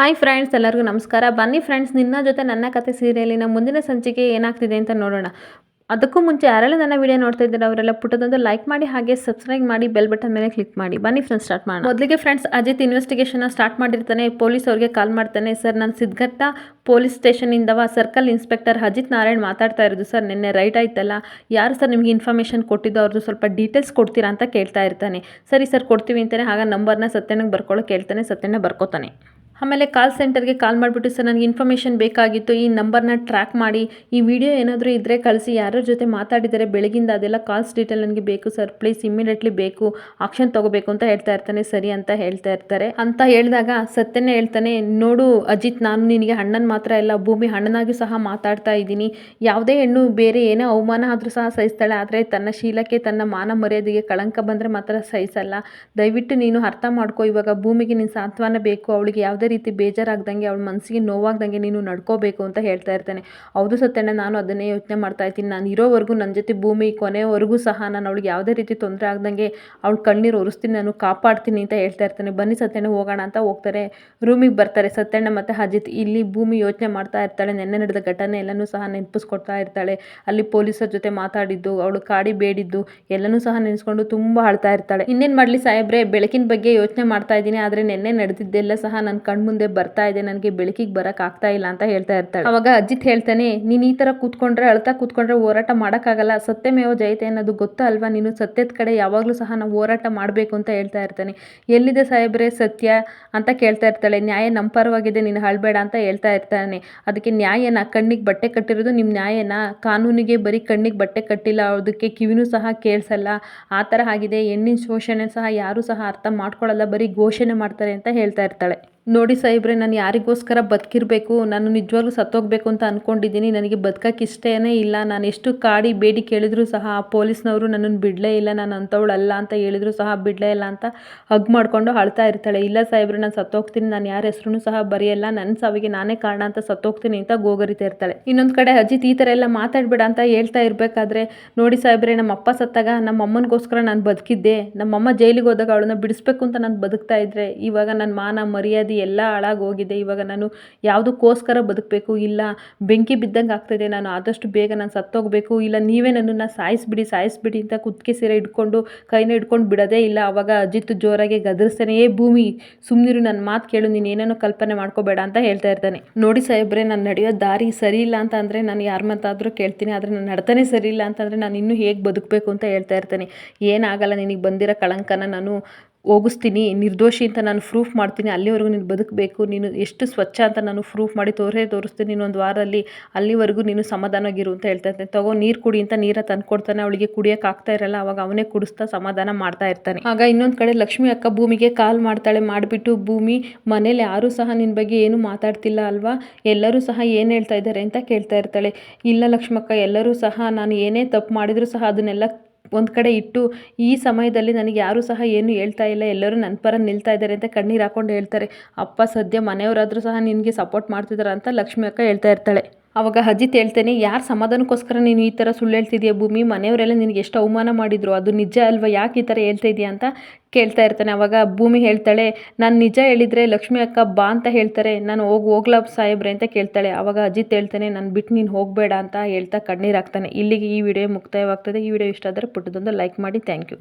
Hi friends ಎಲ್ಲರಿಗೂ ನಮಸ್ಕಾರ. ಬನ್ನಿ ಫ್ರೆಂಡ್ಸ್ ನಿನ್ನ ಜೊತೆ ನನ್ನ ಕತೆ ಸೀರಿಯಲಿನ ಮುಂದಿನ ಸಂಚಿಕೆ ಏನಾಗ್ತಿದೆ ಅಂತ ನೋಡೋಣ. ಅದಕ್ಕೂ ಮುಂಚೆ ಯಾರೆಲ್ಲ ನನ್ನ ವಿಡಿಯೋ ನೋಡ್ತಾ ಇದ್ದಾರೆ, ಅವರೆಲ್ಲ ಪುಟ್ಟದೊಂದು ಲೈಕ್ ಮಾಡಿ, ಹಾಗೆ ಸಬ್ಸ್ಕ್ರೈಬ್ ಮಾಡಿ ಬೆಲ್ ಬಟನ್ ಮೇಲೆ ಕ್ಲಿಕ್ ಮಾಡಿ. ಬನ್ನಿ ಫ್ರೆಂಡ್ಸ್ ಸ್ಟಾರ್ಟ್ ಮಾಡೋಣ. ಮೊದಲಿಗೆ ಫ್ರೆಂಡ್ಸ್ ಅಜಿತ್ ಇನ್ವೆಸ್ಟಿಗೇಷನ್ ಸ್ಟಾರ್ಟ್ ಮಾಡಿರ್ತಾನೆ. ಪೊಲೀಸ್ ಅವ್ರಿಗೆ ಕಾಲ್ ಮಾಡ್ತಾನೆ. ಸರ್, ನಾನು ಸಿದ್ಧಘಟ್ಟ ಪೊಲೀಸ್ ಸ್ಟೇಷನಿಂದವ ಸರ್ಕಲ್ ಇನ್ಸ್ಪೆಕ್ಟರ್ ಅಜಿತ್ ನಾರಾಯಣ್ ಮಾತಾಡ್ತಾ ಇರೋದು. ಸರ್, ನಿನ್ನೆ ರೈಟ್ ಆಯ್ತಲ್ಲ? ಯಾರು ಸರ್ ನಿಮಗೆ ಇನ್ಫಾರ್ಮೇಷನ್ ಕೊಟ್ಟಿದ್ದು? ಅವ್ರದ್ದು ಸ್ವಲ್ಪ ಡೀಟೇಲ್ಸ್ ಕೊಡ್ತೀರಾ? ಅಂತ ಕೇಳ್ತಾ ಇರ್ತಾನೆ. ಸರಿ ಸರ್, ಕೊಡ್ತೀವಿ ಅಂತಾನೆ, ಆಗ ನಂಬರ್ನ ಸತ್ಯನಿಗೆ ಬರ್ಕೊಳ್ಳೋಕೆ ಕೇಳ್ತಾನೆ ಸತ್ಯನ ಬರ್ಕೋತಾನೆ. ಆಮೇಲೆ ಕಾಲ್ ಸೆಂಟರ್ಗೆ ಕಾಲ್ ಮಾಡಿಬಿಟ್ಟು, ಸರ್, ನನಗೆ ಇನ್ಫಾರ್ಮೇಷನ್ ಬೇಕಾಗಿತ್ತು, ಈ ನಂಬರ್ನ ಟ್ರ್ಯಾಕ್ ಮಾಡಿ, ಈ ವಿಡಿಯೋ ಏನಾದರೂ ಇದ್ದರೆ ಕಳಿಸಿ ಯಾರ ಜೊತೆ ಮಾತಾಡಿದರೆ, ಬೆಳಗಿಂದ ಅದೆಲ್ಲ ಕಾಲ್ಸ್ ಡೀಟೇಲ್ ನನಗೆ ಬೇಕು, ಸರ್, ಪ್ಲೀಸ್ ಇಮಿಡಿಯೇಟ್ಲಿ ಬೇಕು, ಆಕ್ಷನ್ ತೊಗೋಬೇಕು ಅಂತ ಹೇಳ್ತಾ ಇರ್ತಾನೆ, ಸರಿ ಅಂತ ಹೇಳ್ತಾ ಇರ್ತಾರೆ. ಅಂತ ಹೇಳಿದಾಗ ಸತ್ಯನೇ ಹೇಳ್ತಾನೆ, ನೋಡು ಅಜಿತ್, ನಾನು ನಿನಗೆ ಅಣ್ಣನ ಮಾತ್ರ ಎಲ್ಲ ಭೂಮಿ ಅಣ್ಣನಾಗಿ ಸಹ ಮಾತಾಡ್ತಾ ಇದ್ದೀನಿ. ಯಾವುದೇ ಹೆಣ್ಣು ಬೇರೆ ಏನೇ ಅವಮಾನ ಆದರೂ ಸಹ ಸಹಿಸ್ತಾಳೆ, ಆದರೆ ತನ್ನ ಶೀಲಕ್ಕೆ, ತನ್ನ ಮಾನ ಮರ್ಯಾದೆಗೆ ಕಳಂಕ ಬಂದರೆ ಮಾತ್ರ ಸಹಿಸಲ್ಲ. ದಯವಿಟ್ಟು ನೀನು ಅರ್ಥ ಮಾಡ್ಕೋ, ಇವಾಗ ಭೂಮಿಗೆ ನೀನು ಸಾಂತ್ವನ ಬೇಕು, ಅವಳಿಗೆ ಯಾವುದೇ ರೀತಿ ಬೇಜಾರಾಗ್ದಂಗೆ, ಅವಳ ಮನಸ್ಸಿಗೆ ನೋವಾಗ್ದಂಗೆ ನೀನು ನಡ್ಕೋಬೇಕು ಅಂತ ಹೇಳ್ತಾ ಇರ್ತಾನೆ. ಹೌದು ಸತ್ಯಣ್ಣ, ನಾನು ಅದನ್ನೇ ಯೋಚನೆ ಮಾಡ್ತಾ ಇದ್ದೀನಿ. ನಾನು ಇರೋವರೆಗೂ ನನ್ನ ಜೊತೆ ಭೂಮಿ, ಕೊನೆವರೆಗೂ ಸಹ ನಾನು ಅವಳಿಗೆ ಯಾವುದೇ ರೀತಿ ತೊಂದರೆ ಆಗ್ದಂಗೆ ಅವಳು ಕಣ್ಣೀರು ಒರೆಸ್ತೀನಿ, ನಾನು ಕಾಪಾಡ್ತೀನಿ ಅಂತ ಹೇಳ್ತಾ ಇರ್ತಾನೆ. ಬನ್ನಿ ಸತ್ಯಣ್ಣ, ಹೋಗೋಣ ಅಂತ ಹೋಗ್ತಾರೆ. ರೂಮಿಗೆ ಬರ್ತಾರೆ. ಸತ್ಯಣ್ಣ ಮತ್ತು ಅಜಿತ್ ಇಲ್ಲಿ ಭೂಮಿ ಯೋಚನೆ ಮಾಡ್ತಾ ಇರ್ತಾಳೆ. ನೆನ್ನೆ ನಡೆದ ಘಟನೆ ಎಲ್ಲನೂ ಸಹ ನೆನಪಿಸ್ಕೊಡ್ತಾ ಇರ್ತಾಳೆ. ಅಲ್ಲಿ ಪೊಲೀಸರ ಜೊತೆ ಮಾತಾಡಿದ್ದು, ಅವಳು ಕಾಡಿ ಬೇಡಿದ್ದು ಎಲ್ಲನೂ ಸಹ ನೆನೆಸ್ಕೊಂಡು ತುಂಬ ಅಳ್ತಾ ಇರ್ತಾಳೆ. ಇನ್ನೇನು ಮಾಡಲಿ ಸಾಹೇಬ್ರೆ, ಬೆಳಕಿನ ಬಗ್ಗೆ ಯೋಚನೆ ಮಾಡ್ತಾ ಇದ್ದೀನಿ. ಆದರೆ ನೆನ್ನೆ ನಡೆದಿದ್ದೆಲ್ಲ ಸಹ ನನ್ನ ಕಣ್ಮುಂದೆ ಬರ್ತಾ ಇದೆ, ನನಗೆ ಬೆಳಕಿಗೆ ಬರಕ್ ಆಗ್ತಾ ಇಲ್ಲ ಅಂತ ಹೇಳ್ತಾ ಇರ್ತಾಳೆ. ಅವಾಗ ಅಜಿತ್ ಹೇಳ್ತಾನೆ, ನೀನು ಈ ತರ ಕೂತ್ಕೊಂಡ್ರೆ, ಅಳ್ತಾ ಕೂತ್ಕೊಂಡ್ರೆ ಹೋರಾಟ ಮಾಡೋಕ್ಕಾಗಲ್ಲ. ಸತ್ಯಮೇವ ಜಯತೆ ಅನ್ನೋದು ಗೊತ್ತಾ ಅಲ್ವಾ? ನೀನು ಸತ್ಯದ ಕಡೆ ಯಾವಾಗಲೂ ಸಹ ನಾವು ಹೋರಾಟ ಮಾಡಬೇಕು ಅಂತ ಹೇಳ್ತಾ ಇರ್ತಾನೆ. ಎಲ್ಲಿದೆ ಸಾಹೇಬ್ರೆ ಸತ್ಯ ಅಂತ ಕೇಳ್ತಾ ಇರ್ತಾಳೆ. ನ್ಯಾಯ ನಮ್ಮ ಪರವಾಗಿದೆ, ನೀನು ಹಳ್ಬೇಡ ಅಂತ ಹೇಳ್ತಾ ಇರ್ತಾನೆ. ಅದಕ್ಕೆ ನ್ಯಾಯನ ಕಣ್ಣಿಗೆ ಬಟ್ಟೆ ಕಟ್ಟಿರೋದು ನಿಮ್ಮ ನ್ಯಾಯನ. ಕಾನೂನಿಗೆ ಬರೀ ಕಣ್ಣಿಗೆ ಬಟ್ಟೆ ಕಟ್ಟಿಲ್ಲ ಅದಕ್ಕೆ ಕಿವಿನೂ ಸಹ ಕೇಳಿಸಲ್ಲ. ಆ ಥರ ಆಗಿದೆ. ಹೆಣ್ಣಿನ ಶೋಷಣೆ ಸಹ ಯಾರೂ ಸಹ ಅರ್ಥ ಮಾಡ್ಕೊಳ್ಳಲ್ಲ ಬರೀ ಘೋಷಣೆ ಮಾಡ್ತಾರೆ ಅಂತ ಹೇಳ್ತಾ ಇರ್ತಾಳೆ. ನೋಡಿ ಸಾಹೇಬ್ರೆ, ನಾನು ಯಾರಿಗೋಸ್ಕರ ಬದುಕಿರಬೇಕು, ನಾನು ನಿಜವಾಗ್ಲೂ ಸತ್ತೋಗ್ಬೇಕು ಅಂತ ಅಂದ್ಕೊಂಡಿದ್ದೀನಿ ನನಗೆ ಬದುಕಕ್ಕೆ ಇಷ್ಟೇ ಇಲ್ಲ. ನಾನು ಎಷ್ಟು ಕಾಡಿ ಬೇಡಿ ಕೇಳಿದ್ರು ಸಹ ಆ ಪೊಲೀಸ್ನವರು ನನ್ನನ್ನು ಬಿಡಲೇ ಇಲ್ಲ. ನಾನು ಅಂಥವಳಲ್ಲ ಅಂತ ಹೇಳಿದ್ರು ಸಹ ಬಿಡಲೇ ಇಲ್ಲ ಅಂತ ಹಗ್ ಮಾಡಿಕೊಂಡು ಅಳ್ತಾ ಇರ್ತಾಳೆ. ಇಲ್ಲ ಸಾಹೇಬ್ರೆ, ನಾನು ಸತ್ತೋಗ್ತೀನಿ. ನಾನು ಯಾರ ಹೆಸರು ಸಹ ಬರೆಯಲ್ಲ. ನನ್ನ ಸಾವಿಗೆ ನಾನೇ ಕಾರಣ ಅಂತ ಸತ್ತೋಗ್ತೀನಿ ಅಂತ ಗೋಗರಿತಾ ಇರ್ತಾಳೆ. ಇನ್ನೊಂದು ಕಡೆ ಅಜಿತ್ ಈ ಥರ ಎಲ್ಲ ಮಾತಾಡ್ಬೇಡ ಅಂತ ಹೇಳ್ತಾ ಇರಬೇಕಾದ್ರೆ, ನೋಡಿ ಸಾಹೇಬ್ರೆ, ನಮ್ಮ ಅಪ್ಪ ಸತ್ತಾಗ ನಮ್ಮ ಅಮ್ಮನಿಗೋಸ್ಕರ ನಾನು ಬದುಕಿದ್ದೆ. ನಮ್ಮಮ್ಮ ಜೈಲಿಗೆ ಹೋದಾಗ ಅವಳನ್ನ ಬಿಡಿಸ್ಬೇಕು ಅಂತ ನಾನು ಬದುಕ್ತಾ ಇದ್ದರೆ ಇವಾಗ ನನ್ನ ಮಾನ ಮರ್ಯಾದೆ ಎಲ್ಲ ಹಾಳಾಗೋಗಿದೆ ಇವಾಗ ನಾನು ಯಾವುದಕ್ಕೋಸ್ಕರ ಬದುಕಬೇಕು? ಇಲ್ಲ, ಬೆಂಕಿ ಬಿದ್ದಂಗೆ ಆಗ್ತಾಯಿದೆ ನಾನು ಆದಷ್ಟು ಬೇಗ ನಾನು ಸತ್ತೋಗಬೇಕು. ಇಲ್ಲ, ನೀವೇ ನನ್ನನ್ನು ಸಾಯಿಸಿಬಿಡಿ ಸಾಯಿಸಿಬಿಡಿ ಅಂತ ಕುತ್ತಿಗೆ ಸೀರೆ ಇಟ್ಕೊಂಡು, ಕೈನ ಹಿಡ್ಕೊಂಡು ಬಿಡೋದೇ ಇಲ್ಲ. ಆವಾಗ ಅಜಿತ್ ಜೋರಾಗಿ ಗದರಿಸ್ತಾನೆ ಏ ಭೂಮಿ ಸುಮ್ಮನಿರು ನನ್ನ ಮಾತು ಕೇಳು. ನೀನು ಏನೇನೋ ಕಲ್ಪನೆ ಮಾಡ್ಕೋಬೇಡ ಅಂತ ಹೇಳ್ತಾ ಇರ್ತಾನೆ. ನೋಡಿ ಸಾಹೇಬ್ರೆ, ನಾನು ನಡೆಯೋ ದಾರಿ ಸರಿ ಇಲ್ಲ ಅಂತ ಅಂದರೆ ನಾನು ಯಾರ ಮಾತಾದರೂ ಕೇಳ್ತೀನಿ. ಆದರೆ ನಾನು ನಡ್ತಾನೆ ಸರಿ ಇಲ್ಲ ಅಂತಂದರೆ ನಾನು ಇನ್ನೂ ಹೇಗೆ ಬದುಕಬೇಕು ಅಂತ ಹೇಳ್ತಾ ಇರ್ತಾನೆ. ಏನಾಗಲ್ಲ ನಿನಗೆ ಬಂದಿರೋ ಕಳಂಕನ ನಾನು ಹೋಗಿಸ್ತೀನಿ, ನಿರ್ದೋಷಿ ಅಂತ ನಾನು ಪ್ರೂಫ್ ಮಾಡ್ತೀನಿ, ಅಲ್ಲಿವರೆಗೂ ನೀನು ಬದುಕಬೇಕು, ನೀನು ಎಷ್ಟು ಸ್ವಚ್ಛ ಅಂತ ನಾನು ಪ್ರೂಫ್ ಮಾಡಿ ತೋರೇ ತೋರಿಸ್ತೀನಿ ಒಂದು ವಾರದಲ್ಲಿ ಅಲ್ಲಿವರೆಗೂ ನೀನು ಸಮಾಧಾನವಾಗಿರು ಅಂತ ಹೇಳ್ತಾ ಇರ್ತಾನೆ. ತಗೋ, ನೀರು ಕುಡಿ ಅಂತ ನೀರ ತಂದು ಕೊಡ್ತಾನೆ, ಅವಳಿಗೆ ಕುಡಿಯೋಕೆ ಆಗ್ತಾ ಇರಲ್ಲ, ಅವಾಗ ಅವನೇ ಕುಡಿಸ್ತಾ ಸಮಾಧಾನ ಮಾಡ್ತಾ ಇರ್ತಾನೆ. ಆಗ ಇನ್ನೊಂದು ಕಡೆ ಲಕ್ಷ್ಮಿ ಅಕ್ಕ ಭೂಮಿಗೆ ಕಾಲ್ ಮಾಡ್ತಾಳೆ, ಮಾಡಿಬಿಟ್ಟು, ಭೂಮಿ, ಮನೇಲಿ ಯಾರೂ ಸಹ ನಿನ್ನ ಬಗ್ಗೆ ಏನು ಮಾತಾಡ್ತಿಲ್ಲ ಅಲ್ವಾ? ಎಲ್ಲರೂ ಸಹ ಏನು ಹೇಳ್ತಾ ಇದ್ದಾರೆ? ಅಂತ ಕೇಳ್ತಾ ಇರ್ತಾಳೆ. ಇಲ್ಲ ಲಕ್ಷ್ಮಕ್ಕ, ಎಲ್ಲರೂ ಸಹ ನಾನು ಏನೇ ತಪ್ಪು ಮಾಡಿದರೂ ಸಹ ಅದನ್ನೆಲ್ಲ ಒಂದು ಕಡೆ ಇಟ್ಟು ಈ ಸಮಯದಲ್ಲಿ ನನಗೆ ಯಾರೂ ಸಹ ಏನು ಹೇಳ್ತಾ ಇಲ್ಲ. ಎಲ್ಲರೂ ನನ್ನ ಪರ ನಿಲ್ತಾ ಇದ್ದಾರೆ ಅಂತ ಕಣ್ಣೀರು ಹಾಕೊಂಡು ಹೇಳ್ತಾರೆ. ಅಪ್ಪ ಸದ್ಯ ಮನೆಯವರಾದರೂ ಸಹ ನಿನಗೆ ಸಪೋರ್ಟ್ ಮಾಡ್ತಿದ್ದಾರೆ ಅಂತ ಲಕ್ಷ್ಮಿ ಅಕ್ಕ ಹೇಳ್ತಾ ಇರ್ತಾಳೆ. ಅವಾಗ ಅಜಿತ್ ಹೇಳ್ತೇನೆ, ಯಾರು ಸಮಾಧಾನಕ್ಕೋಸ್ಕರ ನೀನು ಈ ಥರ ಸುಳ್ಳು ಹೇಳ್ತಿದ್ಯಾ ಭೂಮಿ? ಮನೆಯವರೆಲ್ಲ ನಿನಗೆ ಎಷ್ಟು ಅವಮಾನ ಮಾಡಿದ್ರು. ಅದು ನಿಜ ಅಲ್ವಾ? ಯಾಕೆ ಈ ಥರ ಹೇಳ್ತಾ ಇದೆಯಾ? ಅಂತ ಕೇಳ್ತಾ ಇರ್ತಾನೆ. ಅವಾಗ ಭೂಮಿ ಹೇಳ್ತಾಳೆ, ನಾನು ನಿಜ ಹೇಳಿದರೆ ಲಕ್ಷ್ಮಿ ಅಕ್ಕ ಬಾ ಅಂತ ಹೇಳ್ತಾರೆ. ನಾನು ಹೋಗಿ, ಹೋಗ್ಲಾ ಸಾಹೇಬ್ರೆ? ಅಂತ ಕೇಳ್ತಾಳೆ. ಅವಾಗ ಅಜಿತ್ ಹೇಳ್ತಾನೆ, ನಾನು ಬಿಟ್ಟು ನೀನು ಹೋಗಬೇಡ ಅಂತ ಹೇಳ್ತಾ ಕಣ್ಣೀರು ಹಾಕ್ತಾನೆ. ಇಲ್ಲಿಗೆ ಈ ವಿಡಿಯೋ ಮುಕ್ತಾಯವಾಗ್ತದೆ. ಈ ವಿಡಿಯೋ ಇಷ್ಟ ಆದರೆ ಪುಟ್ಟದೊಂದು ಲೈಕ್ ಮಾಡಿ. Thank you.